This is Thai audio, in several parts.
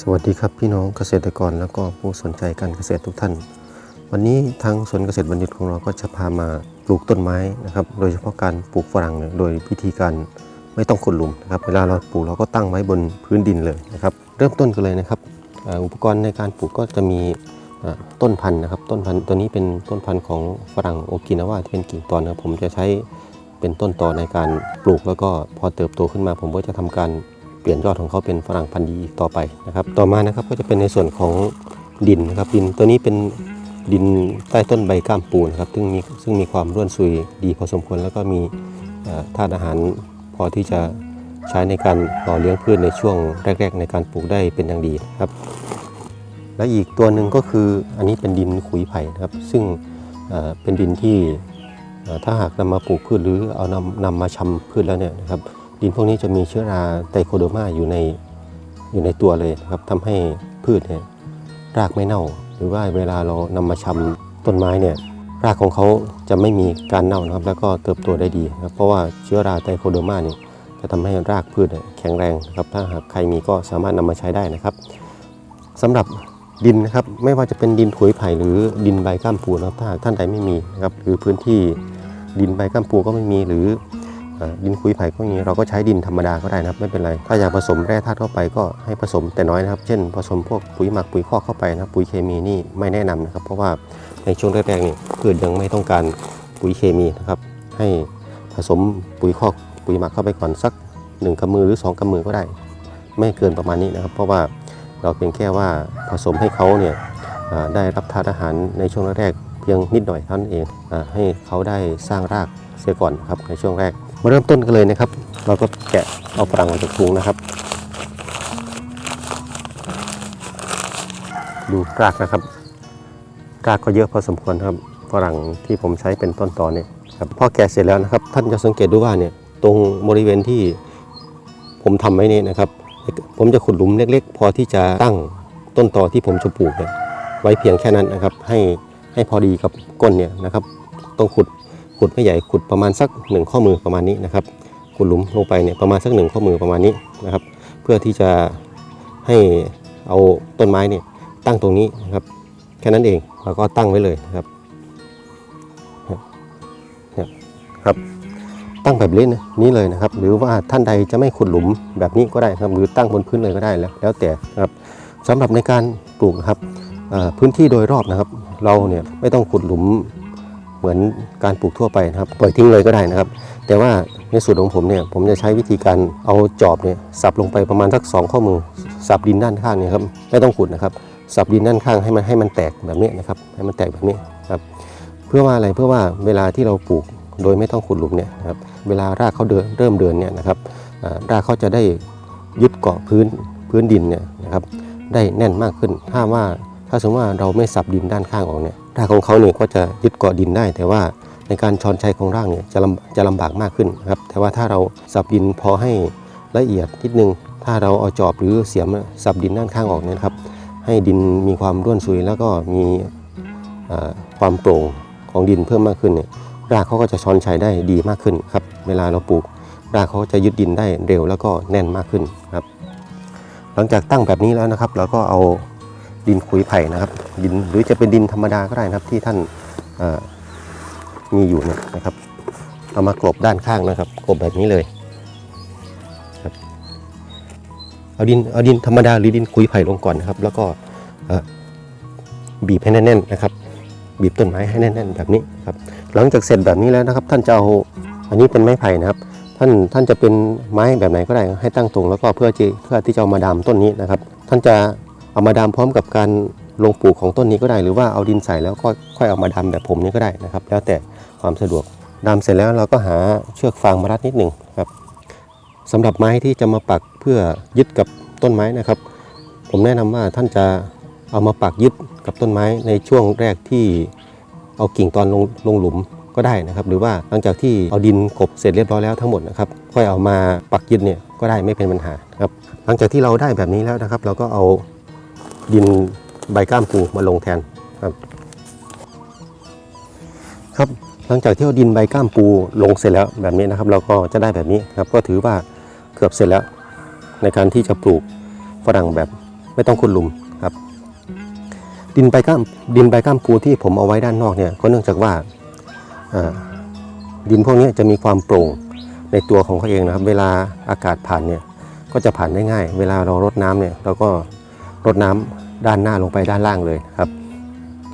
สวัสดีครับพี่น้องเกษตรกรแล้วก็ผู้สนใจการเกษตรทุกท่าน วันนี้ทางสวนเกษตรบัณฑิตของเราก็จะพามาปลูกต้นไม้นะครับ โดยเฉพาะการปลูกฝรั่งโดยวิธีการไม่ต้องขุดหลุมนะครับ เวลาเราปลูกเราก็ตั้งไว้บนพื้นดินเลยนะครับ เริ่มต้นกันเลยนะครับอุปกรณ์ในการปลูกก็จะมีต้นพันธุ์นะครับ ต้นพันธุ์ตัวนี้เป็นต้นพันธุ์ของฝรั่งโอกินาวาที่เป็นกิ่งตอนนะครับผมจะใช้เป็นต้นตอในการปลูกแล้วก็พอเติบโตขึ้นมา ผมก็จะทำการ เปลี่ยนยอดของเขาเป็นฝรั่งพันธุ์ดีอีกต่อไปนะครับ ต่อมานะครับก็จะเป็นในส่วนของดินนะครับดินตัวนี้เป็นดินใต้ต้นใบก้ามปูนะครับซึ่งมีซึ่งมีความร่วนซุยดีพอสมควร แล้วก็มีธาตุอาหารพอที่จะใช้ในการหล่อเลี้ยงพืชในช่วงแรก ๆ ในการปลูกได้เป็นอย่างดีนะครับ และอีกตัวหนึ่งก็คืออันนี้เป็นดินขุยไผ่นะครับ ซึ่งเป็นดินที่ถ้าหากนำมาปลูกพืชหรือเอานำนำมาชำพืชแล้วเนี่ยนะครับ ดินพวกนี้จะมีเชื้อราไตโคโดมาอยู่ในอยู่ในตัวเลยนะครับทำให้พืชเนี่ยรากไม่เน่า หรือว่าเวลาเรานำมาชำต้นไม้เนี่ยรากของเขาจะไม่มีการเน่านะครับ แล้วก็เติบโตได้ดีนะครับเพราะว่าเชื้อราไตโคโดมาเนี่ยจะทำให้รากพืชแข็งแรงครับถ้าหากใครมีก็สามารถนำมาใช้ได้นะครับสำหรับดินนะครับไม่ว่าจะเป็นดินถุยไผ่หรือดินใบก้ามปูนะครับถ้าหากท่านใดไม่มีนะครับหรือพื้นที่ดินใบก้ามปูก็ไม่มีหรือ ดินคุยไผ่ก็อย่างนี้เราก็ใช้ดินธรรมดาก็ได้นะครับไม่เป็นไร ถ้าอยากผสมแร่ธาตุเข้าไปก็ให้ผสมแต่น้อยนะครับ เช่น ผสมพวกปุ๋ยหมักปุ๋ยคอกเข้าไปนะปุ๋ยเคมีนี่ไม่แนะนำนะครับ เพราะว่าในช่วงแรกๆนี่พืชยังไม่ต้องการปุ๋ยเคมีนะครับ ให้ผสมปุ๋ยคอกปุ๋ยหมักเข้าไปก่อนสักหนึ่งกำมือหรือสองกำมือก็ได้ ไม่เกินประมาณนี้นะครับ เพราะว่าเราเพียงแค่ว่าผสมให้เขาเนี่ยได้รับทานอาหารในช่วงแรกเพียงนิดหน่อยเท่านั้นเองอให้เขาได้สร้างรากเสียก่อนนครับในช่วงแรก มาเริ่มต้นกันเลยนะครับ เราก็แกะเอาฝรั่งออกจากถุงนะครับ ดูรากนะครับ รากก็เยอะพอสมควรครับฝรั่งที่ผมใช้เป็นต้นตอเนี่ยครับพอแกะเสร็จแล้วนะครับ ท่านจะสังเกตดูว่าเนี่ยตรงบริเวณที่ผมทำไว้นี่นะครับ ผมจะขุดหลุมเล็ก ๆ พอที่จะตั้งต้นตอที่ผมจะปลูกเนี่ยไว้เพียงแค่นั้นนะครับ ให้ให้พอดีกับก้นเนี่ยนะครับ ต้องขุด ขุดไม่ใหญ่ขุดประมาณสักหนึ่งข้อมือประมาณนี้นะครับขุดหลุมลงไปเนี่ยประมาณสักหนึ่งข้อมือประมาณนี้นะครับ เพื่อที่จะให้เอาต้นไม้เนี่ยตั้งตรงนี้นะครับ แค่นั้นเองแล้วก็ตั้งไว้เลยนะครับครับตั้งแบบนี้นะนี้เลยนะครับ หรือว่าท่านใดจะไม่ขุดหลุมแบบนี้ก็ได้ครับ หรือตั้งบนพื้นเลยก็ได้แล้ว แล้วแต่ครับสำหรับในการปลูกนะครับพื้นที่โดยรอบนะครับ เราเนี่ยไม่ต้องขุดหลุม เหมือนการปลูกทั่วไปนะครับปล่อยทิ้งเลยก็ได้นะครับ แต่ว่าในสูตรของผมเนี่ยผมจะใช้วิธีการเอาจอบเนี่ยสับลงไปประมาณสักสองข้อมือสับดินด้านข้างเนี่ยครับไม่ต้องขุดนะครับสับดินด้านข้างให้มันให้มันแตกแบบนี้นะครับให้มันแตกแบบนี้ครับเพื่อว่าอะไรเพื่อว่าเวลาที่เราปลูกโดยไม่ต้องขุดหลุมเนี่ยนะครับเวลารากเขาเดินเริ่มเดินเนี่ยนะครับอ่ารากเขาจะได้ยึดเกาะพื้นพื้นดินเนี่ยนะครับได้แน่นมากขึ้นถ้าว่าถ้าสมมติว่าเราไม่สับดินด้านข้างออกเนี่ย รากของเขาเนี่ยก็จะยึดเกาะดินได้ แต่ว่าในการชอนชัยของรากเนี่ยจะลำจะลำบากมากขึ้นครับแต่ว่าถ้าเราสับดินพอให้ละเอียดนิดนึง ถ้าเราเอาจอบหรือเสียมสับดินด้านข้างออกเนี่ยครับ ให้ดินมีความร่วนซุยแล้วก็มีความโปร่งของดินเพิ่มมากขึ้นเนี่ยรากเขาก็จะช้อนชัยได้ดีมากขึ้นครับเวลาเราปลูก รากเขาจะยึดดินได้เร็วแล้วก็แน่นมากขึ้นครับ หลังจากตั้งแบบนี้แล้วนะครับ เราก็เอา ดินขุยไผ่นะครับดินหรือจะเป็นดินธรรมดาก็ได้นะครับที่ท่านมีอยู่เนี่ยนะครับ เอามากลบด้านข้างนะครับกลบแบบนี้เลยครับเอาดินเอาดินธรรมดาหรือดินขุยไผ่ลงก่อนนะครับ แล้วก็บีบให้แน่นๆนะครับบีบต้นไม้ให้แน่นๆแบบนี้ครับ หลังจากเสร็จแบบนี้แล้วนะครับ ท่านจะเอาอันนี้เป็นไม้ไผ่นะครับ ท่านท่านจะเป็นไม้แบบไหนก็ได้ให้ตั้งตรงแล้วก็เพื่อเพื่อที่จะามาดามต้นนี้นะครับ ท่านจะ เอามาดามพร้อมกับการลงปลูกของต้นนี้ก็ได้ หรือว่าเอาดินใส่แล้วค่อยเอามาดามแบบผมนี้ก็ได้นะครับ แล้วแต่ความสะดวกดามเสร็จแล้วเราก็หาเชือกฟางมารัดนิดหนึ่งครับสำหรับไม้ที่จะมาปักเพื่อยึดกับต้นไม้นะครับ ผมแนะนำว่าท่านจะเอามาปักยึดกับต้นไม้ในช่วงแรกที่เอากิ่งตอนลงลงหลุมก็ได้นะครับ หรือว่าหลังจากที่เอาดินกบเสร็จเรียบร้อยแล้วทั้งหมดนะครับค่อยเอามาปักยึดเนี่ยก็ได้ไม่เป็นปัญหาครับหลังจากที่เราได้แบบนี้แล้วนะครับ เราก็เอา ดินใบก้ามปูมาลงแทนครับครับหลังจากที่เอาดินใบก้ามปูลงเสร็จแล้วแบบนี้นะครับ เราก็จะได้แบบนี้ครับก็ถือว่าเกือบเสร็จแล้ว ในการที่จะปลูกฝรั่งแบบไม่ต้องขุดหลุมครับ ดินใบก้ามดินใบก้ามปูที่ผมเอาไว้ด้านนอกเนี่ยก็เนื่องจากว่าอ่าดินพวกนี้จะมีความโปร่งในตัวของเขาเองนะครับ เวลาอากาศผ่านเนี่ยก็จะผ่านได้ง่าย เวลาเรารดน้ำเนี่ยเราก็ รดน้ำด้านหน้าลงไปด้านล่างเลยครับ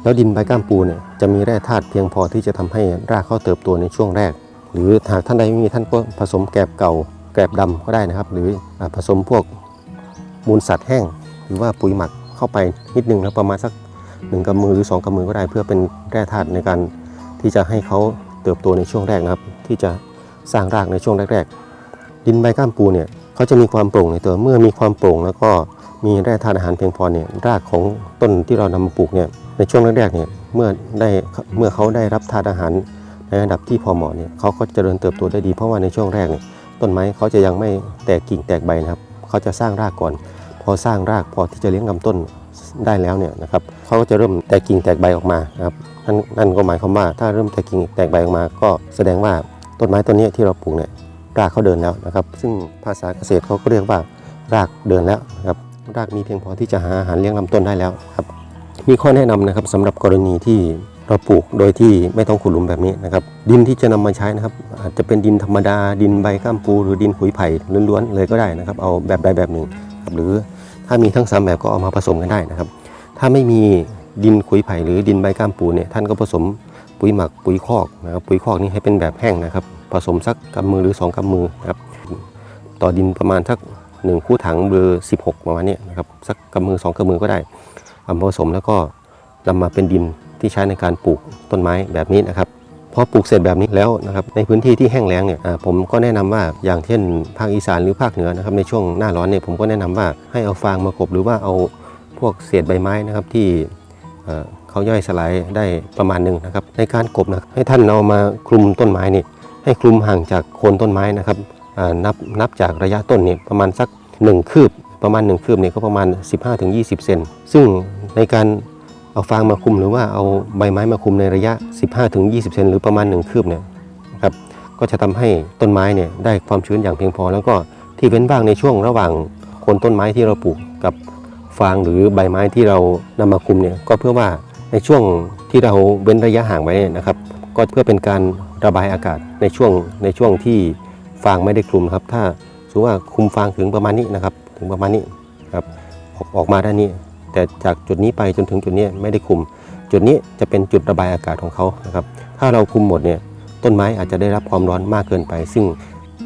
แล้วดินใบก้ามปูเนี่ยจะมีแร่ธาตุเพียงพอที่จะทำให้รากเขาเติบโตในช่วงแรก หรือหากท่านใดไม่มีท่านก็ผสมแกลบเก่าแกลบดำก็ได้นะครับ หรือผสมพวกมูลสัตว์แห้ง หรือว่าปุ๋ยหมักเข้าไปนิดนึงแล้วประมาณสักหนึ่งกำมือหรือสองกำมือก็ได้ เพื่อเป็นแร่ธาตุในการที่จะให้เขาเติบโตในช่วงแรกนะครับ ที่จะสร้างรากในช่วงแรกๆดินใบก้ามปูเนี่ยเขาจะมีความโปร่งในตัวเมื่อมีความโปร่งแล้วก็ มีแร่ธาตุอาหารเพียงพอเนี่ยรากของต้นที่เรานำมาปลูกเนี่ยในช่วงแรกๆเนี่ยเมื่อได้เมื่อเขาได้รับธาตุอาหารในระดับที่พอเหมาะเนี่ยเขาก็เจริญเติบโตได้ดี เพราะว่าในช่วงแรกเนี่ยต้นไม้เขาจะยังไม่แตกกิ่งแตกใบนะครับเขาจะสร้างรากก่อน พอสร้างรากพอที่จะเลี้ยงลำต้นได้แล้วเนี่ยนะครับเขาก็จะเริ่มแตกกิ่งแตกใบออกมานะครับนั่นนั่นก็หมายความว่าถ้าเริ่มแตกกิ่งแตกใบออกมา ก็แสดงว่าต้นไม้ต้นนี้ที่เราปลูกเนี่ยรากเขาเดินแล้วนะครับ ซึ่งภาษาเกษตรเขาก็เรียกว่ารากเดินแล้วนะครับ รากมีเพียงพอที่จะหาอาหารเลี้ยงลำต้นได้แล้วครับ มีข้อแนะนำนะครับสำหรับกรณีที่เราปลูกโดยที่ไม่ต้องขุดหลุมแบบนี้นะครับ ดินที่จะนำมาใช้นะครับ อาจจะเป็นดินธรรมดา ดินใบข้ามปู หรือดินขุยไผ่ล้วนๆเลยก็ได้นะครับ เอาแบบใดแบบหนึ่งครับหรือถ้ามีทั้งสามแบบก็เอามาผสมกันได้นะครับ ถ้าไม่มีดินขุยไผ่หรือดินใบก้ามปูเนี่ยท่านก็ผสมปุ๋ยหมักปุ๋ยคอกนะครับปุ๋ยคอกนี่ให้เป็นแบบแห้งนะครับ ผสมสักกำมือหรือ 2กำมือนะครับต่อดินประมาณสัก หนึ่งคู่ถังเบอร์16ประมาณนี้นะครับสักกำมือ2กำมือก็ได้เอามาผสมแล้วก็นำมาเป็นดินที่ใช้ในการปลูกต้นไม้แบบนี้นะครับพอปลูกเสร็จแบบนี้แล้วนะครับในพื้นที่ที่แห้งแล้งเนี่ยผมก็แนะนำว่าอย่างเช่นภาคอีสานหรือภาคเหนือนะครับในช่วงหน้าร้อนเนี่ยผมก็แนะนำว่าให้เอาฟางมากบหรือว่าเอาพวกเศษใบไม้นะครับที่เขาย่อยสลายได้ประมาณหนึ่งนะครับในการกบนะให้ท่านเอามาคลุมต้นไม้นี่ให้คลุมห่างจากโคนต้นไม้นะครับ นับนับจากระยะต้นนี่ประมาณสัก 1 คืบ ประมาณ 1 คืบเนี่ยก็ประมาณ 15-20 เซนซึ่งในการเอาฟางมาคุมหรือว่าเอาใบไม้มาคุมในระยะ 15-20 เซนหรือประมาณ 1 คืบเนี่ยครับก็จะทำให้ต้นไม้เนี่ยได้ความชื้นอย่างเพียงพอ แล้วก็ที่เว้นว่างในช่วงระหว่างโคนต้นไม้ที่เราปลูกกับฟางหรือใบไม้ที่เรานำมาคุมเนี่ยก็เพื่อว่าในช่วงที่เราเว้นระยะห่างไว้นะครับ ก็เพื่อเป็นการระบายอากาศในช่วงในช่วงที่ ฟางไม่ได้คลุมครับ ถ้าสมมติว่าคลุมฟางถึงประมาณนี้นะครับ ถึงประมาณนี้ครับออกออกมาด้านนี้ แต่จากจุดนี้ไปจนถึงจุดนี้ไม่ได้คลุม จุดนี้จะเป็นจุดระบายอากาศของเขานะครับ ถ้าเราคลุมหมดเนี่ยต้นไม้อาจจะได้รับความร้อนมากเกินไป ซึ่ง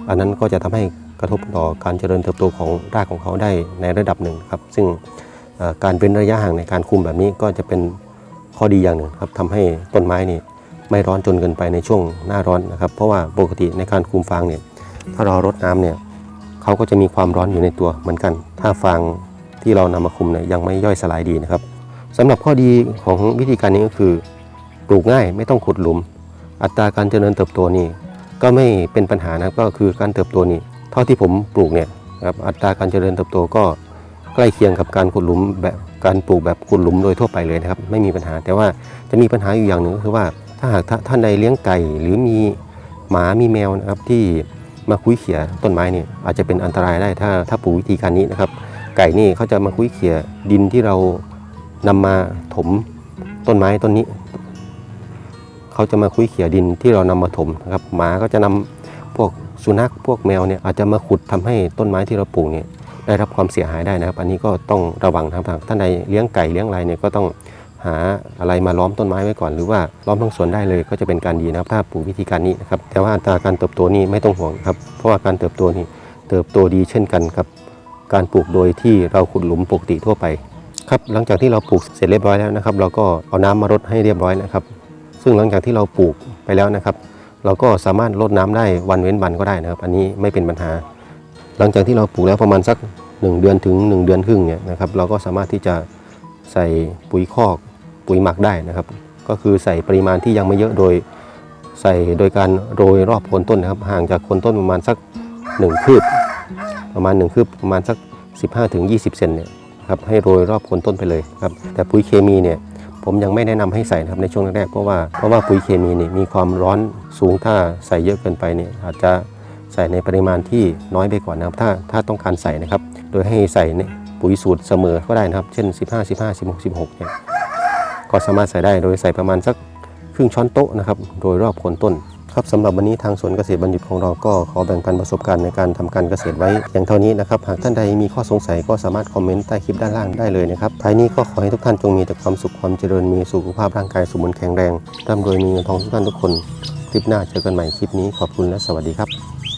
อันนั้นก็จะทำให้กระทบต่อการเจริญเติบโตของรากของเขาได้ในระดับหนึ่งครับ ซึ่งการเป็นระยะห่างในการคุมแบบนี้ก็จะเป็นข้อดีอย่างหนึ่งครับทำให้ต้นไม้นี่ไม่ร้อนจนเกินไปในช่วงหน้าร้อนนะครับ เพราะว่าปกติในการคุมฟางเนี่ย ถ้าเรารดน้ำเนี่ยเขาก็จะมีความร้อนอยู่ในตัวเหมือนกัน ถ้าฟางที่เรานำมาคุมเนี่ยยังไม่ย่อยสลายดีนะครับสำหรับข้อดีของวิธีการนี้ก็คือปลูกง่ายไม่ต้องขุดหลุม อัตราการเจริญเติบโตนี่ก็ไม่เป็นปัญหานะก็คือการเติบโตนี่เท่าที่ผมปลูกเนี่ยครับอัตราการเจริญเติบโตก็ใกล้เคียงกับการขุดหลุมแบบการปลูกแบบขุดหลุมโดยทั่วไปเลยนะครับไม่มีปัญหา แต่ว่าจะมีปัญหาอยู่อย่างหนึ่งก็คือว่าถ้าหากท่านใดเลี้ยงไก่หรือมีหมามีแมวนะครับที่ มาคุ้ยเขี่ยต้นไม้เนี่ยอาจจะเป็นอันตรายได้ถ้าถ้าปลูกวิธีการนี้นะครับ ไก่นี่เขาจะมาคุ้ยเขี่ยดินที่เรานำมาถมต้นไม้ต้นนี้เขาจะมาคุ้ยเขี่ยดินที่เรานำมาถมนะครับหมาก็จะนำพวกสุนัขพวกแมวเนี่ยอาจจะมาขุดทำให้ต้นไม้ที่เราปลูกเนี่ยได้รับความเสียหายได้นะครับ อันนี้ก็ต้องระวังนะครับหากท่านใดเลี้ยงไก่เลี้ยงอะไรเนี่ยก็ต้อง หาอะไรมาล้อมต้นไม้ไว้ก่อน หรือว่าล้อมทั้งสวนได้เลยก็จะเป็นการดีนะครับ ถ้าปลูกวิธีการนี้นะครับ แต่ว่าอัตราการเติบโตนี่ไม่ต้องห่วงครับ เพราะว่าการเติบโตนี่เติบโตดีเช่นกันกับการปลูกโดยที่เราขุดหลุมปกติทั่วไปครับหลังจากที่เราปลูกเสร็จเรียบร้อยแล้วนะครับ เราก็เอาน้ำมารดให้เรียบร้อยนะครับ ซึ่งหลังจากที่เราปลูกไปแล้วนะครับ เราก็สามารถรดน้ำได้วันเว้นวันก็ได้นะครับ อันนี้ไม่เป็นปัญหา หลังจากที่เราปลูกแล้วประมาณสัก 1 เดือนถึง 1 เดือนครึ่งเนี่ยนะครับ เราก็สามารถที่จะใส่ปุ๋ยคอก ปุ๋ยหมักได้นะครับ ก็คือใส่ปริมาณที่ยังไม่เยอะโดยใส่โดยการโรยรอบโคนต้นนะครับ ห่างจากโคนต้นประมาณสัก 1 คืบ ประมาณ 1 คืบประมาณสัก 15-20 เซนเนี่ยครับให้โรยรอบโคนต้นไปเลยครับแต่ปุ๋ยเคมีเนี่ยผมยังไม่แนะนำให้ใส่นะครับในช่วงแรกๆเพราะว่าเพราะว่าปุ๋ยเคมีเนี่ยมีความร้อนสูงถ้าใส่เยอะเกินไปเนี่ยอาจจะใส่ในปริมาณที่น้อยไปก่อนนะครับ ถ้าถ้าต้องการใส่นะครับ โดยให้ใส่ปุ๋ยสูตรเสมอก็ได้นะครับ เช่น 15 15 16 16เนี่ย ก็สามารถใส่ได้โดยใส่ประมาณสักครึ่งช้อนโต๊ะนะครับโดยรอบโคนต้นครับสำหรับวันนี้ทางสวนเกษตรบัณฑิตของเราก็ขอแบ่งปันประสบการณ์ในการทำการเกษตรไว้เพียงเท่านี้นะครับ หากท่านใดมีข้อสงสัยก็สามารถคอมเมนต์ใต้คลิปด้านล่างได้เลยนะครับท้ายนี้ก็ขอให้ทุกท่านจงมีแต่ความสุขความเจริญมีสุขภาพร่างกายสมบูรณ์แข็งแรงร่ำรวยมีเงินทองทุกท่านทุกคน คลิปหน้าเจอกันใหม่คลิปนี้ขอบคุณและสวัสดีครับ